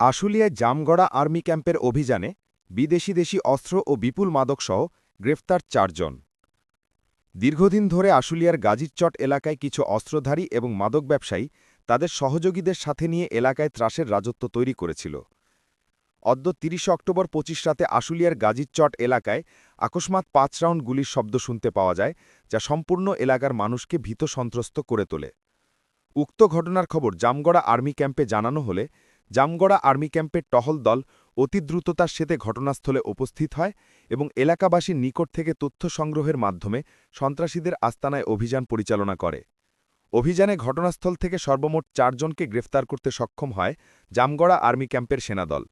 আশুলিয়ায় Jamgora army ক্যাম্পের অভিযানে বিদেশি দেশি অস্ত্র ও বিপুল মাদকসহ গ্রেফতার চারজন। দীর্ঘদিন ধরে আশুলিয়ার গাজীরচট এলাকায় কিছু অস্ত্রধারী এবং মাদক ব্যবসায়ী তাদের সহযোগীদের সাথে নিয়ে এলাকায় ত্রাসের রাজত্ব তৈরি করেছিল। অদ্য তিরিশ অক্টোবর পঁচিশ রাতে আশুলিয়ার গাজীরচট এলাকায় আকস্মাৎ পাঁচ রাউন্ড গুলির শব্দ শুনতে পাওয়া যায়, যা সম্পূর্ণ এলাকার মানুষকে ভীত সন্ত্রস্ত করে তোলে। উক্ত ঘটনার খবর জামগড়া আর্মি ক্যাম্পে জানানো হলে জামগড়া আর্মি ক্যাম্পের টহল দল অতি দ্রুততার সাথে ঘটনাস্থলে উপস্থিত হয় এবং এলাকাবাসীর নিকট থেকে তথ্য সংগ্রহের মাধ্যমে সন্ত্রাসীদের আস্তানায় অভিযান পরিচালনা করে। অভিযানে ঘটনাস্থল থেকে সর্বমোট চারজনকে গ্রেফতার করতে সক্ষম হয় জামগড়া আর্মি ক্যাম্পের সেনাদল।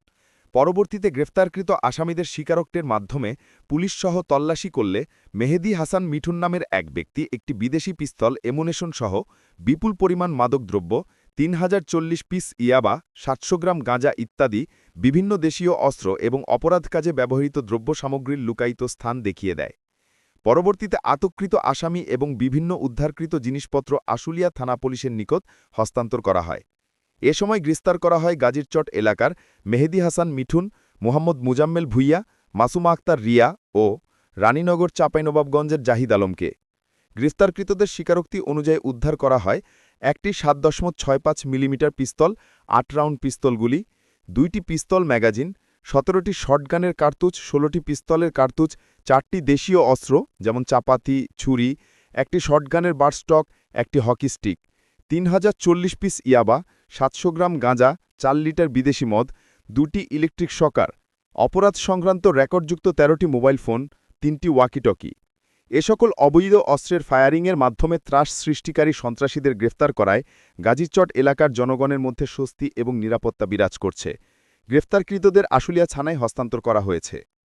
পরবর্তীতে গ্রেফতারকৃত আসামিদের স্বীকারোক্তের মাধ্যমে পুলিশসহ তল্লাশি করলে মেহেদি হাসান মিঠুন নামের এক ব্যক্তি, একটি বিদেশি পিস্তল এমুনেশন সহ বিপুল পরিমাণ মাদকদ্রব্য তিন হাজার চল্লিশ পিস ইয়াবা, সাতশো গ্রাম গাঁজা ইত্যাদি বিভিন্ন দেশীয় অস্ত্র এবং অপরাধ কাজে ব্যবহৃত দ্রব্য সামগ্রীর লুকায়িত স্থান দেখিয়ে দেয়। পরবর্তীতে আতকৃত আসামি এবং বিভিন্ন উদ্ধারকৃত জিনিসপত্র আশুলিয়া থানা পুলিশের নিকট হস্তান্তর করা হয়। এ সময় গ্রেফতার করা হয় গাজীরচট এলাকার মেহেদি হাসান মিঠুন, মোহাম্মদ মুজাম্মেল ভুইয়া, মাসুমা আক্তার রিয়া ও রানীনগর চাঁপাইনবাবগঞ্জের জাহিদ আলমকে। গ্রেফতারকৃতদের স্বীকারোক্তি অনুযায়ী উদ্ধার করা হয় একটি সাত দশমত ছয় পাঁচ মিলিমিটার পিস্তল, আট রাউন্ড পিস্তলগুলি, দুইটি পিস্তল ম্যাগাজিন, সতেরোটি শটগানের কার্তুজ, ষোলোটি পিস্তলের কার্তুজ, চারটি দেশীয় অস্ত্র, যেমন চাপাতি, ছুরি, একটি শটগানের বারস্টক, একটি হকি স্টিক তিন হাজার চল্লিশ পিস ইয়াবা, সাতশো গ্রাম গাঁজা, চার লিটার বিদেশি মদ, দুটি ইলেকট্রিক শকার, অপরাধ সংক্রান্ত রেকর্ডযুক্ত তেরোটি মোবাইল ফোন, তিনটি ওয়াকিটকি। এ সকল অবৈধ অস্ত্রের ফায়ারিংয়ের মাধ্যমে ত্রাস সৃষ্টিকারী সন্ত্রাসীদের গ্রেফতার করায় গাজীরচট এলাকার জনগণের মধ্যে স্বস্তি এবং নিরাপত্তা বিরাজ করছে। গ্রেফতারকৃতদের আশুলিয়া ছানায় হস্তান্তর করা হয়েছে।